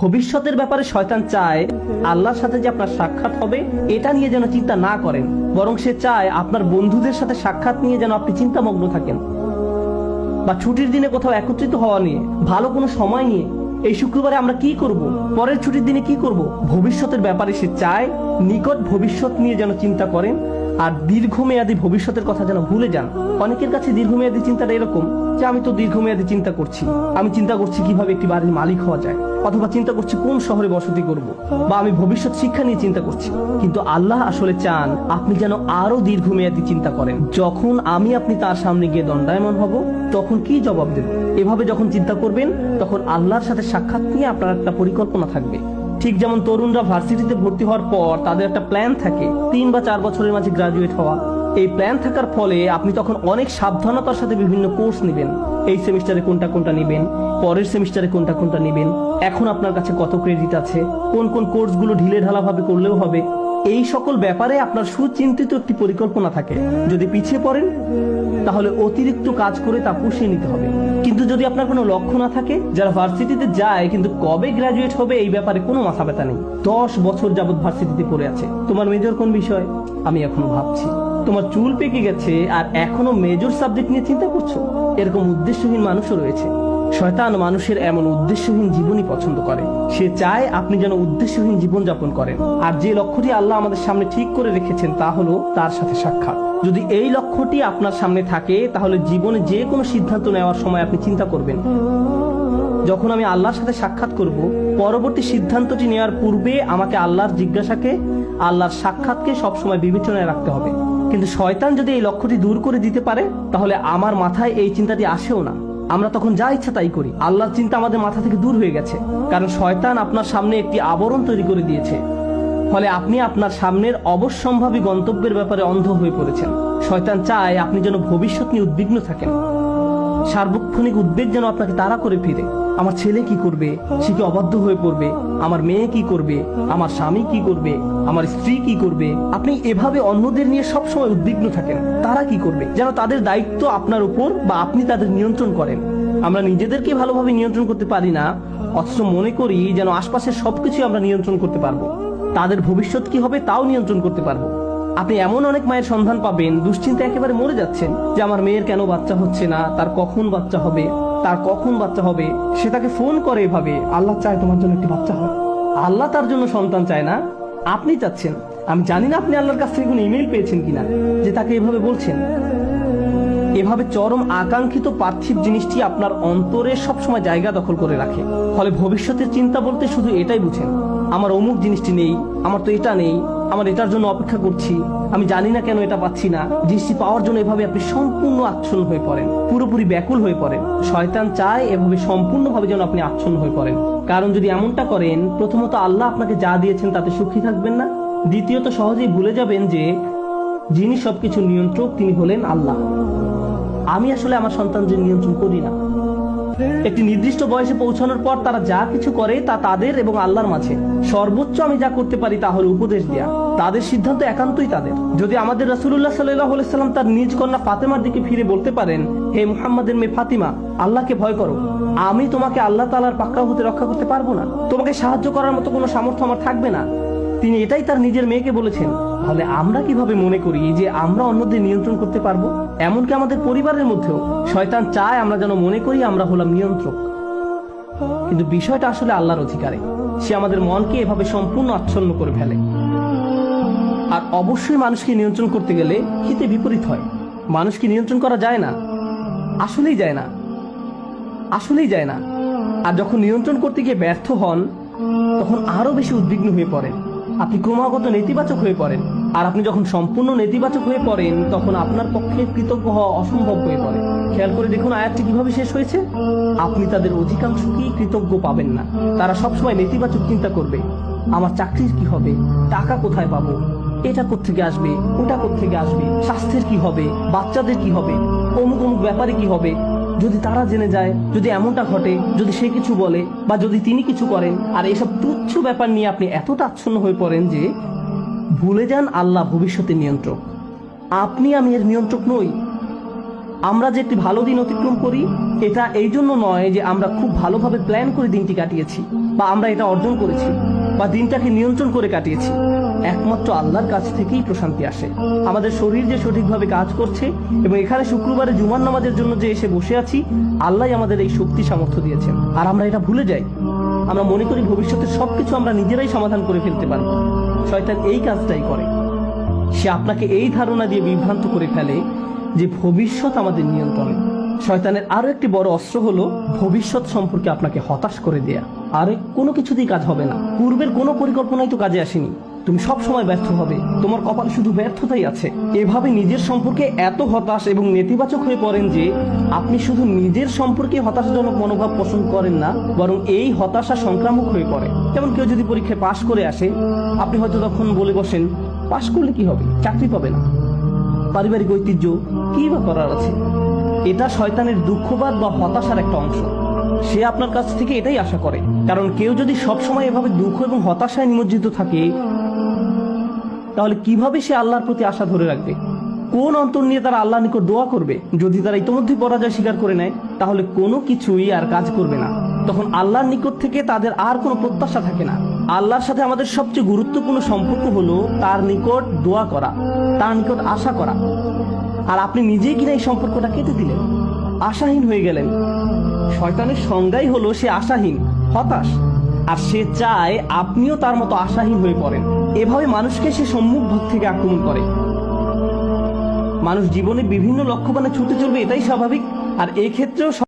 ভবিষ্যতের ব্যাপারে শয়তান চায় আল্লাহর সাথে যে আপনার সাক্ষাৎ হবে, এটা নিয়ে যেন চিন্তা না করেন। বরং সে চায় আপনার বন্ধুদের সাথে সাক্ষাৎ নিয়ে যেন আপনি চিন্তামগ্ন থাকেন। বা ছুটির দিনে কোথাও একত্রিত হওয়া নিয়ে, ভালো কোনো সময় নিয়ে, এই শুক্রবারে আমরা কি করব? পরের ছুটির দিনে কি করব? ভবিষ্যতের ব্যাপারে সে চায় নিকট ভবিষ্যৎ নিয়ে যেন চিন্তা করেন আর দীর্ঘমেয়াদী ভবিষ্যতের কথা যেন ভুলে যান। অনেকের কাছে দীর্ঘমেয়াদী চিন্তাটা এরকম যে আমি তো দীর্ঘমেয়াদী চিন্তা করছি। আমি চিন্তা করছি কীভাবে একটি বাড়ির মালিক হওয়া যায়, অথবা চিন্তা করছি কোন শহরে বসতি করব, বা আমি ভবিষ্যৎ শিক্ষা নিয়ে চিন্তা করছি। কিন্তু আল্লাহ আসলে চান আপনি যেন আরও দীর্ঘমেয়াদী চিন্তা করেন। যখন আমি আপনি তার সামনে গিয়ে দণ্ডায়মন হব, তখন কি জবাব দেব? এভাবে যখন চিন্তা করবেন, তখন আল্লাহর সাথে সাক্ষাৎ নিয়ে আপনার একটা পরিকল্পনা থাকবে। ঠিক যেমন তরুণরা ভার্সিটিতে ভর্তি হওয়ার পর তাদের একটা প্ল্যান থাকে, তিন বা চার বছরের মাঝে গ্রাজুয়েট হওয়া। এই প্ল্যান থাকার ফলে আপনি তখন অনেক সাবধানতার সাথে বিভিন্ন কোর্স নেবেন। এই সেমিস্টারে কোনটা কোনটা নেবেন, পরের সেমিস্টারে কোনটা কোনটা নেবেন, এখন আপনার কাছে কত ক্রেডিট আছে, কোন কোন কোর্সগুলো ঢিলে ঢালাভাবে করলেও হবে এই সকল ব্যাপারে আপনার সুচিন্তিত একটি পরিকল্পনা থাকে। যদি পিছিয়ে পড়েন, তাহলে অতিরিক্ত কাজ করে তা পুষিয়ে নিতে হবে। কিন্তু যদি আপনার কোনো লক্ষ্য না থাকে, যারা ভার্সিটিতে যায়, কিন্তু কবে গ্রাজুয়েট হবে, এই ব্যাপারে কোনো মাথা ব্যথা নেই। দশ বছর যাবৎ ভার্সিটিতে পড়ে আছে। তোমার মেজর কোন বিষয়? আমি এখনও ভাবছি। তোমার চুল পেকে গেছে, আর এখনও মেজর সাবজেক্ট নিয়ে চিন্তা করছ? এরকম উদ্দেশ্যহীন মানুষও রয়েছে। শয়তান মানুষের এমন উদ্দেশ্যহীন জীবনই পছন্দ করে। সে চায় আপনি যেন উদ্দেশ্যহীন জীবন যাপন করেন। আর যে লক্ষ্যটি আল্লাহ আমাদের সামনে ঠিক করে রেখেছেন তা হলো তার সাথে সাক্ষাৎ। যদি এই লক্ষ্যটি আপনার সামনে থাকে, তাহলে জীবনে যে কোনো সিদ্ধান্ত নেওয়ার সময় আপনি চিন্তা করবেন। যখন আমি আল্লাহর সাথে সাক্ষাৎ করব, পরবর্তী সিদ্ধান্তটি নেওয়ার পূর্বে আমাকে আল্লাহর জিজ্ঞাসাকে, আল্লাহর সাক্ষাৎকে সবসময় বিবেচনায় রাখতে হবে। কিন্তু শয়তান যদি এই লক্ষ্যটি দূর করে দিতে পারে, তাহলে আমার মাথায় এই চিন্তাটি আসেও না। আমরা তখন যা ইচ্ছা তাই করি। আল্লাহর চিন্তা আমাদের মাথা থেকে দূর হয়ে গেছে। কারণ শয়তান আপনার সামনে একটি আবরণ তৈরি করে দিয়েছে। ফলে আপনি আপনার সামনের অবশ্যম্ভাবী গন্তব্যের ব্যাপারে অন্ধ হয়ে পড়েছেন। শয়তান চায় আপনি যেন ভবিষ্যৎ নিয়ে উদ্বিগ্ন থাকেন। সার্বক্ষণিক উদ্বেগ যেন আপনাকে তাড়া করে ফিরে। আমার ছেলে কি করবে? সে কি অবাধ্য হয়ে পড়বে? আমার মেয়ে কি করবে? আমার স্বামী কি করবে? আমার স্ত্রী কি করবে? আপনি এভাবে অন্যদের নিয়ে সবসময় উদ্বিগ্ন থাকেন। তারা কি করবে? যেন তাদের দায়িত্ব আপনার উপর বা আপনি তাদের নিয়ন্ত্রণ করেন। আমরা নিজেদেরকে ভালোভাবে নিয়ন্ত্রণ করতে পারি না, অথচ মনে করি যেন আশপাশের সবকিছু আমরা নিয়ন্ত্রণ করতে পারব। তাদের ভবিষ্যৎ কি হবে তাও নিয়ন্ত্রণ করতে পারব। আপনি এমন অনেক মায়ের সন্ধান পাবেন, দুশ্চিন্তা একেবারে মরে যাচ্ছেন যে আমার মেয়ের কেন বাচ্চা হচ্ছে না, তার কখন বাচ্চা হবে? তার কখন বাচ্চা হবে, সে তাকে ফোন করে এভাবে, আল্লাহ চায় তোমার জন্য একটি বাচ্চা হয় আল্লাহ তার জন্য সন্তান চায় না, আপনি চাচ্ছেন। আমি জানি না আপনি আল্লাহর কাছ থেকে কোনো ইমেল পেয়েছেন কিনা, যে তাকে এভাবে বলছেন। এভাবে চরম আকাঙ্ক্ষিত পার্থিব জিনিসটি আপনার অন্তরে সবসময় জায়গা দখল করে রাখে। ফলে ভবিষ্যতের চিন্তা বলতে শুধু এটাই বুঝেন, আমার অমুক জিনিসটি নেই, আমার তো এটা নেই আমার এটার জন্য অপেক্ষা করছি। আমি জানি না কেন এটা পাচ্ছি না। জিনিসটি পাওয়ার জন্য এভাবে আপনি সম্পূর্ণ আচ্ছন্ন হয়ে পড়েন। পুরোপুরি ব্যাকুল হয়ে পড়েন। শয়তান চায় এভাবে সম্পূর্ণভাবে যেন আপনি আচ্ছন্ন হয়ে পড়েন। কারণ যদি এমনটা করেন, প্রথমত আল্লাহ আপনাকে যা দিয়েছেন তাতে সুখী থাকবেন না। দ্বিতীয়ত সহজেই ভুলে যাবেন যে, যিনি সবকিছু নিয়ন্ত্রক, তিনি হলেন আল্লাহ। আমি আসলে আমার সন্তানদের নিয়ন্ত্রণ করি না। একটি নির্দিষ্ট বয়সে পৌঁছানোর পর তারা যা কিছু করে তা তাদের এবং আল্লাহর মাঝে। সর্বোচ্চ আমি যা করতে পারি তা হলো উপদেশ দেয়া। তাদের সিদ্ধান্ত একান্তই তাদের। যদি আমাদের রাসুল্লাহ সাল্লাহ সাল্লাম তার নিজ কন্যা ফাতেমার দিকে ফিরে বলতে পারেন, হে মুহাম্মাদের মেয়ে ফাতিমা, আল্লাহকে ভয় করো। আমি তোমাকে আল্লাহ তালার পাকড়াও হতে রক্ষা করতে পারব না। তোমাকে সাহায্য করার মতো কোনো সামর্থ্য আমার থাকবে না। তিনি এটাই তার নিজের মেয়েকে বলেছেন। তাহলে আমরা কীভাবে মনে করি যে আমরা অন্যদের নিয়ন্ত্রণ করতে পারব? এমনকি আমাদের পরিবারের মধ্যেও শয়তান চায় আমরা যেন মনে করি আমরা হলাম নিয়ন্ত্রক। কিন্তু বিষয়টা আসলে আল্লাহর অধিকারে। সে আমাদের মনকে এভাবে সম্পূর্ণ আচ্ছন্ন করে ফেলে। আর অবশ্যই মানুষকে নিয়ন্ত্রণ করতে গেলে হিতে বিপরীত হয়। মানুষকে নিয়ন্ত্রণ করা যায় না। আসলেই যায় না। আসলেই যায় না। আর যখন নিয়ন্ত্রণ করতে গিয়ে ব্যর্থ হন, তখন আরও বেশি উদ্বিগ্ন হয়ে পড়েন। আপনি ক্রমাগত নেতিবাচক হয়ে পড়েন। আর আপনি যখন সম্পূর্ণ নেতিবাচক হয়ে পড়েন, তখন আপনার পক্ষে কৃতজ্ঞ হওয়া অসম্ভব হয়ে পড়ে। খেয়াল করে দেখুন আয়াতটি কীভাবে শেষ হয়েছে। আপনি তাদের অধিকাংশকেই কৃতজ্ঞ পাবেন না। তারা সবসময় নেতিবাচক চিন্তা করবে। আমার চাকরির কি হবে? টাকা কোথায় পাবো? এটা কোত্থেকে আসবে? ওটা কোত্থেকে আসবে? স্বাস্থ্যের কি হবে? বাচ্চাদের কি হবে? অমুক অমুক ব্যাপারে কি হবে? যদি তারা জেনে যায়, যদি এমনটা ঘটে, যদি সে কিছু বলে বা যদি তিনি কিছু করেন, আর এসব তুচ্ছ ব্যাপার নিয়ে আপনি এতটা আচ্ছন্ন হয়ে পড়েন যে ভুলে যান আল্লাহ ভবিষ্যতের নিয়ন্ত্রক। আপনি আমি এর নিয়ন্ত্রক নই। আমরা যে একটি ভালো দিন অতিক্রম করি, এটা এই জন্য নয় যে আমরা খুব ভালোভাবে প্ল্যান করে দিনটি কাটিয়েছি, বা আমরা এটা অর্জন করেছি, বা দিনটাকে নিয়ন্ত্রণ করে কাটিয়েছি। একমাত্র আল্লাহর কাছ থেকেই প্রশান্তি আসে। আমাদের শরীর যে সঠিকভাবে কাজ করছে এবং এখানে শুক্রবারে জুমার নামাজের জন্য যে এসে বসে আছি আল্লাহ আমাদের এই শক্তি সামর্থ্য দিয়েছেন। আর আমরা এটা ভুলে যাই। আমরা মনে করি ভবিষ্যতের সবকিছু আমরা নিজেরাই সমাধান করে ফেলতে পারব। শয়তান এই কাজটাই করে। সে আপনাকে এই ধারণা দিয়ে বিভ্রান্ত করে ফেলে যে ভবিষ্যৎ আমাদের নিয়ন্ত্রণে। শয়তানের আরও একটি বড় অস্ত্র হলো ভবিষ্যৎ সম্পর্কে আপনাকে হতাশ করে দেয়া। আরে কোনো কিছুতেই কাজ হবে না। পূর্বের কোনো পরিকল্পনাই তো কাজে আসেনি। তুমি সব সময় ব্যর্থ হবে। তোমার কপালে শুধু ব্যর্থতাই আছে। এভাবে নিজের সম্পর্কে এত হতাশ এবং নেতিবাচক হয়ে পড়েন যে, আপনি শুধু নিজের সম্পর্কে হতাশাজনক মনোভাব পোষণ করেন না, বরং এই হতাশা সংক্রামক হয়ে পড়ে। যেমন কেউ যদি পরীক্ষায় পাশ করে আসে, আপনি হয়তো তখন বলে বসেন, পাশ করলে কি হবে? চাকরি পাবে না। পারিবারিক ঐতিহ্য কি বা করার আছে? এটা শয়তানের দুঃখবাদ বা হতাশার একটা অংশ। সে আপনার কাছ থেকে এটাই আশা করে। কারণ কেউ যদি সবসময় এভাবে দুঃখ এবং হতাশায় নিমজ্জিত থাকে তাহলে কীভাবে সে আল্লাহর প্রতি আশা ধরে রাখবে? কোন অন্তর নিয়ে তারা আল্লাহ নিকট দোয়া করবে? যদি তারা ইতোমধ্যে পরাজয় স্বীকার করে নেয়, তাহলে কোনো কিছুই আর কাজ করবে না। তখন আল্লাহর নিকট থেকে তাদের আর কোনো প্রত্যাশা থাকে না। আল্লাহর সাথে আমাদের সবচেয়ে গুরুত্বপূর্ণ সম্পর্ক হলো তার নিকট দোয়া করা, তার নিকট আশা করা। আর আপনি নিজেই কিনা এই সম্পর্কটা কেটে দিলেন। আশাহীন হয়ে গেলেন। শয়তানের সংজ্ঞাই হলো সে আশাহীন, হতাশ। আর সে চায় আপনিও তার মতো আশাহীন হয়ে পড়েন। এভাবে মানুষকে সে সম্মুখ ভোগ থেকে আক্রমণ করে। মানুষ জীবনে বিভিন্ন লক্ষ্যমানে ছুটে চলবে, এটাই স্বাভাবিক। আর এই ক্ষেত্রেও